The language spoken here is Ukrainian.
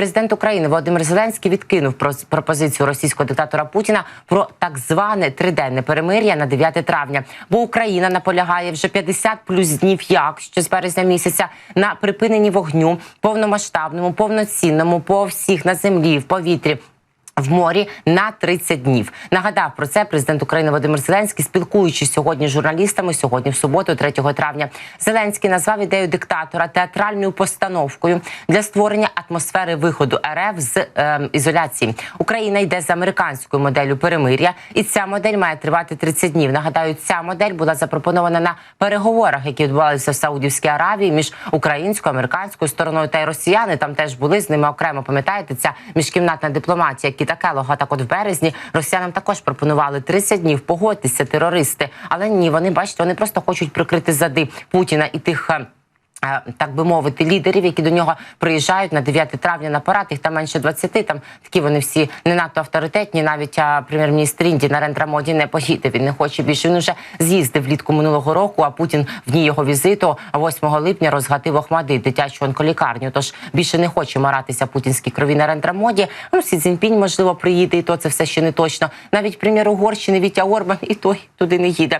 Президент України Володимир Зеленський відкинув пропозицію російського диктатора Путіна про так зване триденне перемир'я на 9 травня. Бо Україна наполягає вже 50 плюс днів, як ще з березня місяця на припиненні вогню повномасштабному, повноцінному по всіх на землі, в повітрі. В морі на 30 днів нагадав про це президент України Володимир Зеленський, спілкуючись сьогодні з журналістами. Сьогодні, в суботу, 3 травня, Зеленський назвав ідею диктатора театральною постановкою для створення атмосфери виходу РФ з е, ізоляції. Україна йде за американською моделлю перемир'я, і ця модель має тривати 30 днів. Нагадаю, ця модель була запропонована на переговорах, які відбувалися в Саудівській Аравії між українською, американською стороною та й росіяни. Там теж були з ними окремо. Пам'ятаєте, ця міжкімнатна дипломатія, Кіта Келога. Так, от в березні росіянам також пропонували 30 днів. Погодьтеся, терористи. Але ні, вони бачите, вони просто хочуть прикрити зади Путіна і тих. Так би мовити, лідерів, які до нього приїжджають на 9 травня на парад, їх там менше 20, Там такі вони всі не надто авторитетні. Навіть прем'єр-міністр Індії Нарендра Моді не поїде. Він не хоче більше. Він вже з'їздив влітку минулого року. А Путін в дні його візиту 8 липня розгатив Охмади дитячу онколікарню. Тож більше не хоче маратися путінській крові Нарендра Моді. Ну Сі Цзіньпінь, можливо, приїде, і то це все ще не точно. Навіть прем'єр Угорщини Вітя Орбан і той туди не їде.